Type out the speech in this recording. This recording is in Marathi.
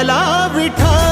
विठ्ठला विठ्ठल.